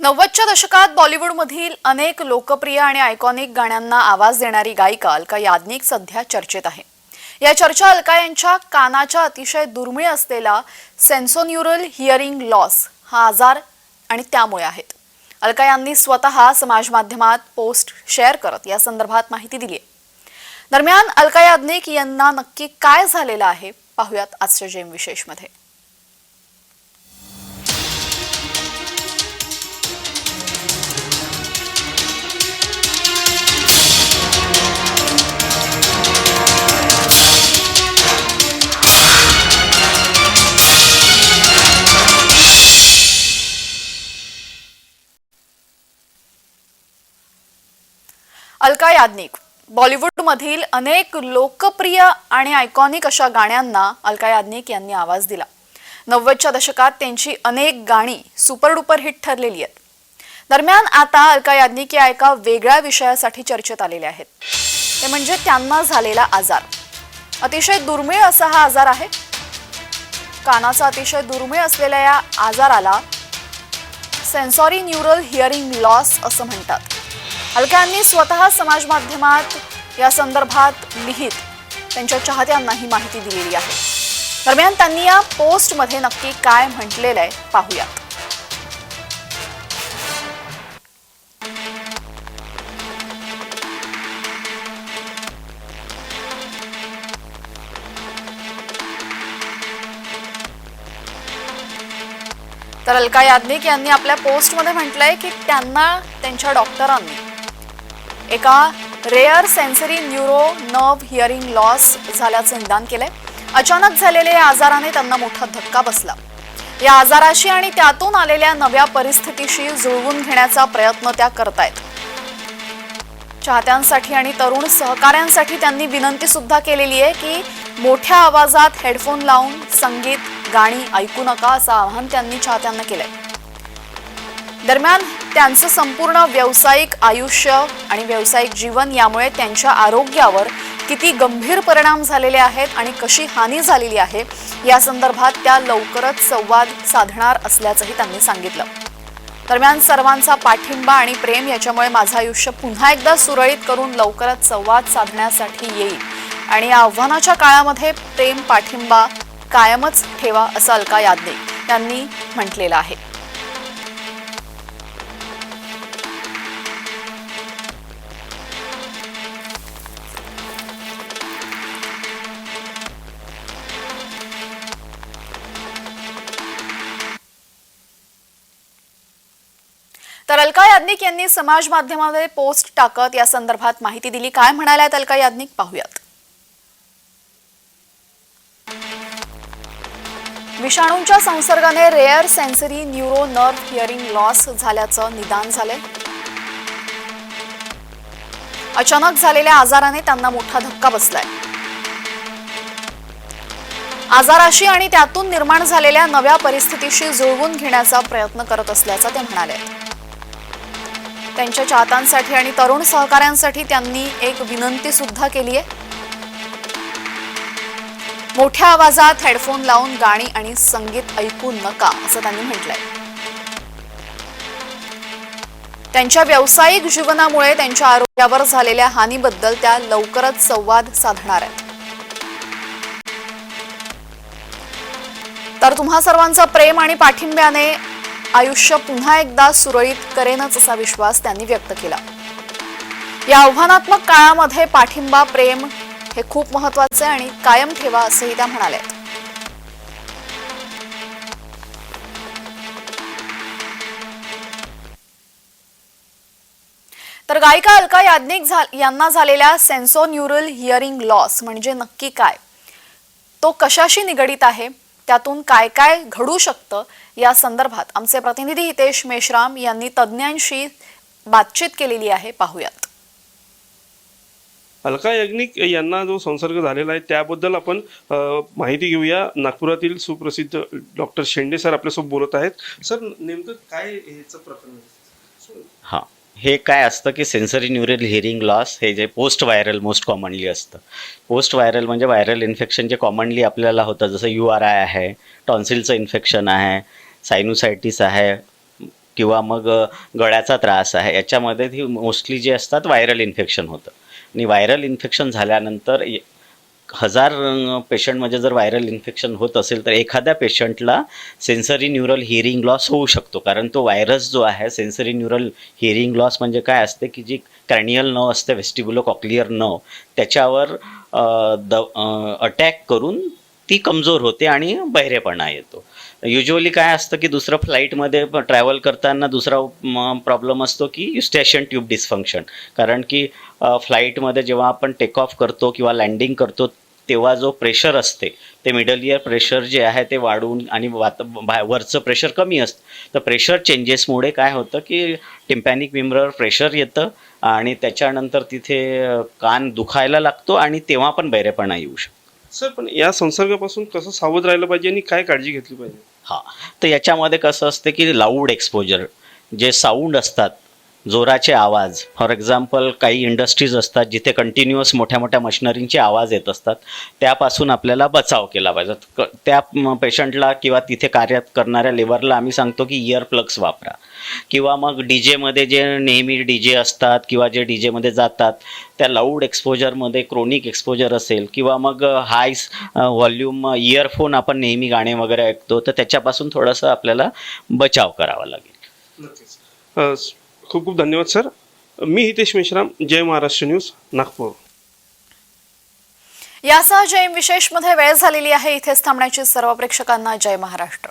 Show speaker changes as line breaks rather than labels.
नव्वदच्या दशकात बॉलिवूडमधील अनेक लोकप्रिय आणि आयकॉनिक गाण्यांना आवाज देणारी गायिका अलका याज्ञिक सध्या चर्चेत आहे. या चर्चा अलका यांच्या कानाच्या अतिशय दुर्मिळ असलेला सेन्सोन्युरल हिअरिंग लॉस हा आजार आणि त्यामुळे आहेत. अलका यांनी स्वतः समाज माध्यमात पोस्ट शेअर करत या संदर्भात माहिती दिली आहे. दरम्यान अलका याज्ञिक यांना नक्की काय झालेलं आहे? पाहुयात आजच्या जेम विशेषमध्ये. याज्ञिक बॉलिवूडमधील अनेक लोकप्रिय आणि आयकॉनिक अशा गाण्यांना अलका याज्ञिक यांनी आवाज दिला. नव्वदच्या दशकात त्यांची अनेक गाणी सुपर डुपर हिट ठरलेली आहेत. दरम्यान आता अलका याज्ञिक या एका वेगळ्या विषयासाठी चर्चेत आलेले आहेत. ते म्हणजे त्यांना झालेला आजार. अतिशय दुर्मिळ असा हा आजार आहे. कानाचा अतिशय दुर्मिळ असलेल्या या आजाराला सेन्सॉरी न्यूरल हिअरिंग लॉस असं म्हणतात. हलक्यांनी स्वतः समाज माध्यमात या संदर्भात लिहित त्यांच्या चाहत्यांना ही माहिती दिलेली आहे. दरम्यान त्यांनी या पोस्टमध्ये नक्की काय म्हटलेलं आहे पाहूयात. तर अलका याज्ञिक यांनी आपल्या पोस्टमध्ये म्हटलंय की त्यांना त्यांच्या डॉक्टरांनी एका rare sensory neuro nerve hearing loss झाल्याचं निदान केलंय. अचानक झालेल्या या आजाराने त्यांना मोठा धक्का बसला. या आजाराशी आणि त्यातून आलेल्या नव्या परिस्थितीशी जुळवून घेण्याचा प्रयत्न त्या करतायत. चाहत्यांसाठी आणि तरुण सहकाऱ्यांसाठी त्यांनी विनंती सुद्धा केलेली आहे की मोठ्या आवाजात हेडफोन लावून संगीत गाणी ऐकू नका असं आवाहन त्यांनी चाहत्यांना केलंय. दरम्यान त्यांचं संपूर्ण व्यावसायिक आयुष्य आणि व्यावसायिक जीवन यामुळे त्यांच्या आरोग्यावर किती गंभीर परिणाम झालेले आहेत आणि कशी हानी झालेली आहे या संदर्भात त्या लवकरच संवाद साधणार असल्याचंही त्यांनी सांगितलं. दरम्यान सर्वांचा पाठिंबा आणि प्रेम याच्यामुळे माझं आयुष्य पुन्हा एकदा सुरळीत करून लवकरच संवाद साधण्यासाठी येईल. आणि या आव्हानाच्या काळामध्ये प्रेम पाठिंबा कायमच ठेवा असं अलका यादने यांनी म्हटलेलं आहे. अलका याज्ञिक यांनी समाज माध्यमामध्ये पोस्ट टाकत या संदर्भात माहिती दिली. काय म्हणाल्यात अलका याज्ञिक? पाहूयात. विषाणूंच्या संसर्गाने rare sensory neuro nerve hearing loss झाल्याचं निदान झाले अचानक झालेल्या आजाराने त्यांना मोठा धक्का बसलाय. आजाराशी आणि त्यातून निर्माण झालेल्या नव्या परिस्थितीशी जुळवून घेण्याचा प्रयत्न करत असल्याचं ते म्हणाले. त्यांच्या चाहतांसाठी आणि तरुण सहकाऱ्यांसाठी त्यांनी एक विनंती सुद्धा केली आहे. मोठ्या आवाजात हेडफोन लावून गाणी आणि संगीत ऐकू नका असं त्यांनी म्हटलंय. त्यांच्या व्यावसायिक जीवनामुळे त्यांच्या आरोग्यावर झालेल्या हानीबद्दल त्या लवकरच संवाद साधणार आहेत. तर तुम्हा सर्वांचं प्रेम आणि पाठिंब्याने आयुष्य पुन्हा एकदा सुरळीत करेनच असा विश्वास त्यांनी व्यक्त केला. या आव्हानात्मक काळामध्ये पाठिंबा प्रेम हे खूप महत्त्वाचे आणि कायम ठेवा असंही त्या म्हणाल्या. तर गायिका अलका याज्ञिक यांना झालेल्या सेन्सोन्युरल हिअरिंग लॉस म्हणजे नक्की काय? तो कशाशी निगडीत आहे? त्यातून काय काय घडू शकतं या संदर्भात आमचे प्रतिनिधी हितेश मेश्राम यांनी तज्ज्ञांशी बातचीत केलेली आहे. पाहूयात.
अलका याज्ञिक यांना जो संसर्ग झालेला आहे त्याबद्दल आपण माहिती घेऊया. नागपुरातील सुप्रसिद्ध डॉक्टर शेंडे सर आपल्यासोबत बोलत आहेत. सर नेमकं काय ह्याचं प्रकरण आहे?
हां. हे काय असतं की सेन्सरी न्यूरल हिअरिंग लॉस हे जे पोस्ट व्हायरल मोस्ट कॉमनली असतं. पोस्ट व्हायरल म्हणजे व्हायरल इन्फेक्शन जे कॉमनली आपल्याला होतं जसं यू आर आय आहे टॉन्सिलचं इन्फेक्शन आहे सायनुसायटिस आहे किंवा मग गळ्याचा त्रास आहे याच्यामध्ये ती मोस्टली जे असतात व्हायरल इन्फेक्शन होतं. आणि व्हायरल इन्फेक्शन झाल्यानंतर हजार पेशंटमध्ये जर व्हायरल इन्फेक्शन होत असेल तर एखाद्या पेशंटला सेन्सरी न्यूरल हिअरिंग लॉस होऊ शकतो. कारण तो व्हायरस जो आहे सेन्सरी न्यूरल हिअरिंग लॉस म्हणजे काय असते की जी क्रॅनियल नव असते वेस्टिब्युलो कॉक्लिअर नव त्याच्यावर द अटॅक करून ती कमजोर होते आणि बहिरेपणा येतो. युजली काय असतं की दुसरं फ्लाईटमध्ये ट्रॅव्हल करताना दुसरा प्रॉब्लेम असतो की स्टेशन ट्यूब डिस्फंक्शन कारण की फ्लाईटमध्ये जेव्हा आपण टेक ऑफ करतो किंवा लँडिंग करतो तेव्हा जो प्रेशर असते ते मिडल इयर प्रेशर जे आहे ते वाढून आणि वात बा- वरचं प्रेशर कमी असतं. तर प्रेशर चेंजेसमुळे काय होतं की टिम्पॅनिक विमरवर प्रेशर येतं आणि त्याच्यानंतर तिथे कान दुखायला लागतो आणि तेव्हा पण बहिरेपणा येऊ शकतो.
सर पण या संसर्गापासून कसं सावध राहिलं पाहिजे आणि काय काळजी घेतली पाहिजे?
हा. तर याच्यामध्ये कसं असतं की लाऊड एक्सपोजर जे साऊंड असतात जोराचे आवाज. फॉर एक्झाम्पल काही इंडस्ट्रीज असतात जिथे कंटिन्युअस मोठ्या मोठ्या मशिनरींचे आवाज येत असतात. त्यापासून आपल्याला बचाव केला पाहिजे. क- त्या पेशंटला किंवा तिथे कार्य करणाऱ्या लेबरला आम्ही सांगतो की इयर प्लग्स वापरा. किंवा मग डी जेमध्ये जे नेहमी डी जे असतात किंवा जे डी जेमध्ये जातात त्या लाऊड एक्सपोजरमध्ये क्रोनिक एक्सपोजर असेल किंवा मग हाय व्हॉल्यूम इयरफोन आपण नेहमी गाणे वगैरे ऐकतो तर त्याच्यापासून थोडंसं आपल्याला बचाव करावा लागेल.
खूप खूप धन्यवाद सर. मी हितेश मेश्राम जय महाराष्ट्र न्यूज नागपूर.
यासह विशेषमध्ये वेळ झालेली आहे. इथेच थांबण्याची सर्व प्रेक्षकांना जय महाराष्ट्र.